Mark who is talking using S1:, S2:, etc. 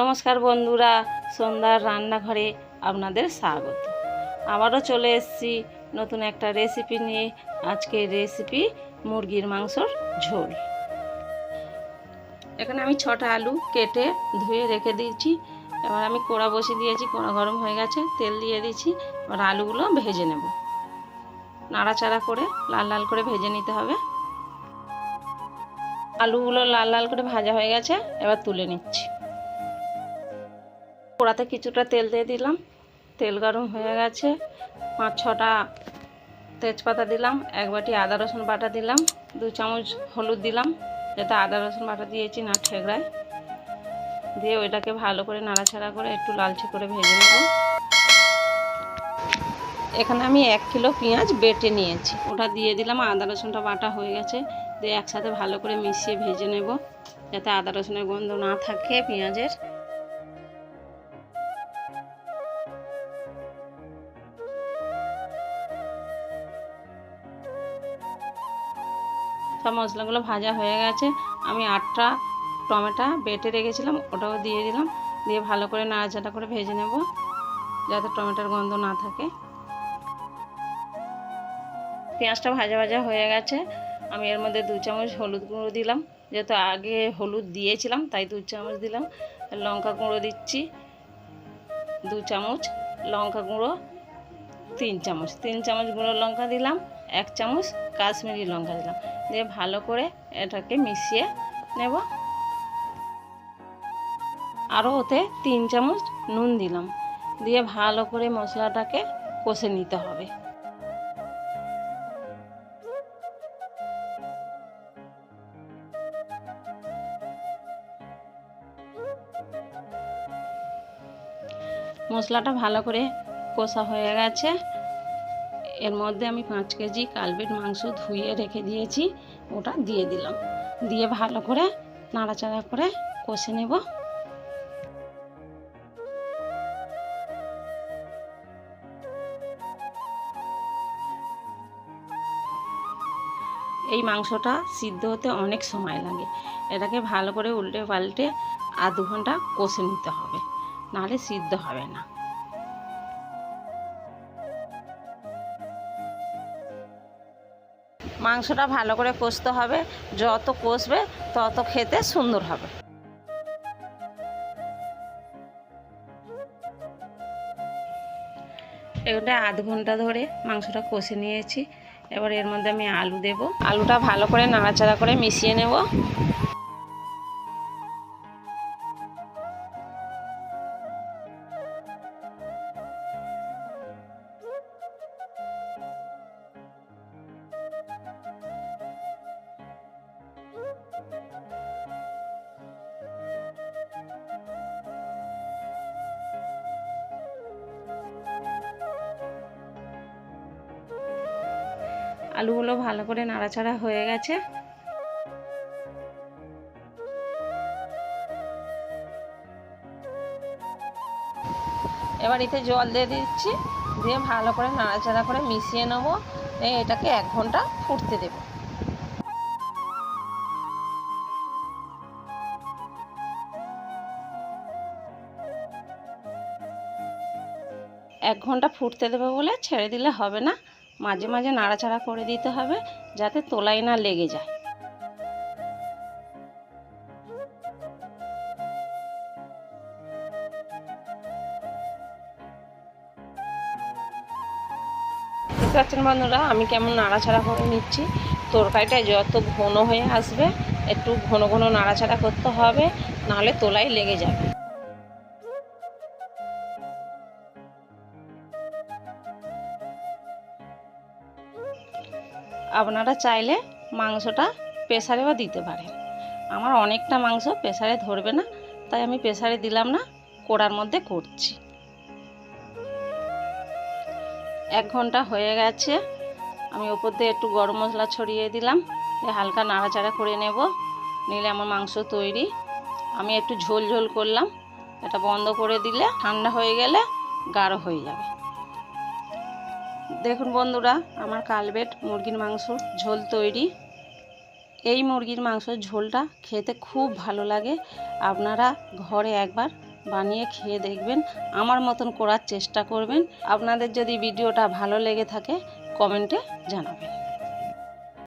S1: নমস্কার বন্ধুরা, সন্ধ্যার রান্নাঘরে আপনাদের স্বাগত। আবারও চলে এসেছি নতুন একটা রেসিপি নিয়ে। আজকের রেসিপি মুরগির মাংসর ঝোল। এখানে আমি ছটা আলু কেটে ধুয়ে রেখে দিয়েছি। এবার আমি কোড়া বসিয়ে দিয়েছি, কোড়া গরম হয়ে গেছে, তেল দিয়ে দিয়েছি। এবার আলুগুলো ভেজে নেব। নাড়াচাড়া করে লাল লাল করে ভেজে নিতে হবে। আলুগুলো লাল লাল করে ভাজা হয়ে গেছে, এবার তুলে নিচ্ছি। কড়াতে কিছুটা তেল দিয়ে দিলাম। তেল গরম হয়ে গেছে। পাঁচ, ছটা তেজপাতা দিলাম, এক বাটি আদা, রসুন বাটা দিলাম, দু চামচ হলুদ দিলাম, যাতে আদা, রসুন বাটা দিয়েছি না ঠেকরায়। দিয়ে ওইটাকে ভালো করে নাড়াচাড়া করে একটু লালচে করে ভেজে নেব। এখানে আমি এক কিলো পেঁয়াজ বেটে নিয়েছি। ওটা দিয়ে দিলাম, আদা, রসুনটা বাটা হয়ে গেছে। দিয়ে একসাথে ভালো করে মিশিয়ে ভেজে নেব, যাতে আদা, রসুনের গন্ধ না থাকে পেঁয়াজের। সব মশলাগুলো ভাজা হয়ে গেছে। আমি আটটা টমেটো বেটে রেখেছিলাম, ওটাও দিয়ে দিলাম। দিয়ে ভালো করে নাড়াচাড়া করে ভেজে নেব, যাতে টমেটোর গন্ধ না থাকে। পেঁয়াজটা ভাজা ভাজা হয়ে গেছে। আমি এর মধ্যে দু চামচ হলুদ গুঁড়ো দিলাম। যেহেতু আগে হলুদ দিয়েছিলাম, তাই দু চামচ দিলাম। লঙ্কা গুঁড়ো দিচ্ছি, দু চামচ লঙ্কা গুঁড়ো, তিন চামচ তিন চামচ গুঁড়ো লঙ্কা দিলাম। এক চামচ কাশ্মীরি লঙ্কা দিলাম। দিয়ে ভালো করে এটাকে মিশিয়ে নেব। আরও ওতে তিন চামচ নুন দিলাম। দিয়ে ভালো করে মশলাটাকে কষে নিতে হবে। মশলাটা ভালো করে কষা হয়ে গেছে। এর মধ্যে আমি পাঁচ কেজি কালবেট মাংস ধুয়ে রেখে দিয়েছি, ওটা দিয়ে দিলাম। দিয়ে ভালো করে নাড়াচাড়া করে কষে নেব। এই মাংসটা সিদ্ধ হতে অনেক সময় লাগে। এটাকে ভালো করে উল্টে পাল্টে আধ ঘণ্টা কষে নিতে হবে, নাহলে সিদ্ধ হবে না। মাংসটা ভালো করে কষতে হবে। যত কষবে, তত খেতে সুন্দর হবে। এটা আধ ঘণ্টা ধরে মাংসটা কষে নিয়েছি। এবার এর মধ্যে আমি আলু দেব। আলুটা ভালো করে নাড়াচাড়া করে মিশিয়ে নেব। আলুগুলো ভালো করে নাড়াচাড়া হয়ে গেছে। এবার এতে জল দিয়ে দিচ্ছি, দিয়ে ভালো করে নাড়াচাড়া করে মিশিয়ে নেব। এটাকে এক ঘণ্টা ফুটতে দেবো। এক ঘণ্টা ফুটতে দেবে বলে ছেড়ে দিলে হবে না। মাঝে মাঝে নাড়াচাড়া করে দিতে হবে যাতে তোলাই না লেগে যায়। পারছেন বন্ধুরা, আমি কেমন নাড়াচাড়া করে নিচ্ছি। তরকারিটা যত ঘন হয়ে আসবে, একটু ঘন ঘন নাড়াচাড়া করতে হবে, নাহলে তোলাই লেগে যাবে। আপনারা চাইলে মাংসটা প্রেসারেও দিতে পারেন। আমার অনেকটা মাংস প্রেসারে ধরবে না, তাই আমি প্রেসারে দিলাম না, কোড়ার মধ্যে করছি। এক ঘণ্টা হয়ে গেছে, আমি ওপর দিয়ে একটু গরম মশলা ছড়িয়ে দিলাম হালকা নাড়াচাড়া করে নেব, নিলে আমার মাংস তৈরি। আমি একটু ঝোল ঝোল করলাম, এটা বন্ধ করে দিলে ঠান্ডা হয়ে গেলে গাঢ় হয়ে যাবে। দেখুন বন্ধুরা, আমার কালবেট মুরগির মাংস, ঝোল তৈরি। এই মুরগির মাংসের ঝোলটা খেতে খুব ভালো লাগে। আপনারা ঘরে একবার বানিয়ে খেয়ে দেখবেন, আমার মতন করার চেষ্টা করবেন। আপনাদের যদি ভিডিওটা ভালো লেগে থাকে, কমেন্টে জানাবেন।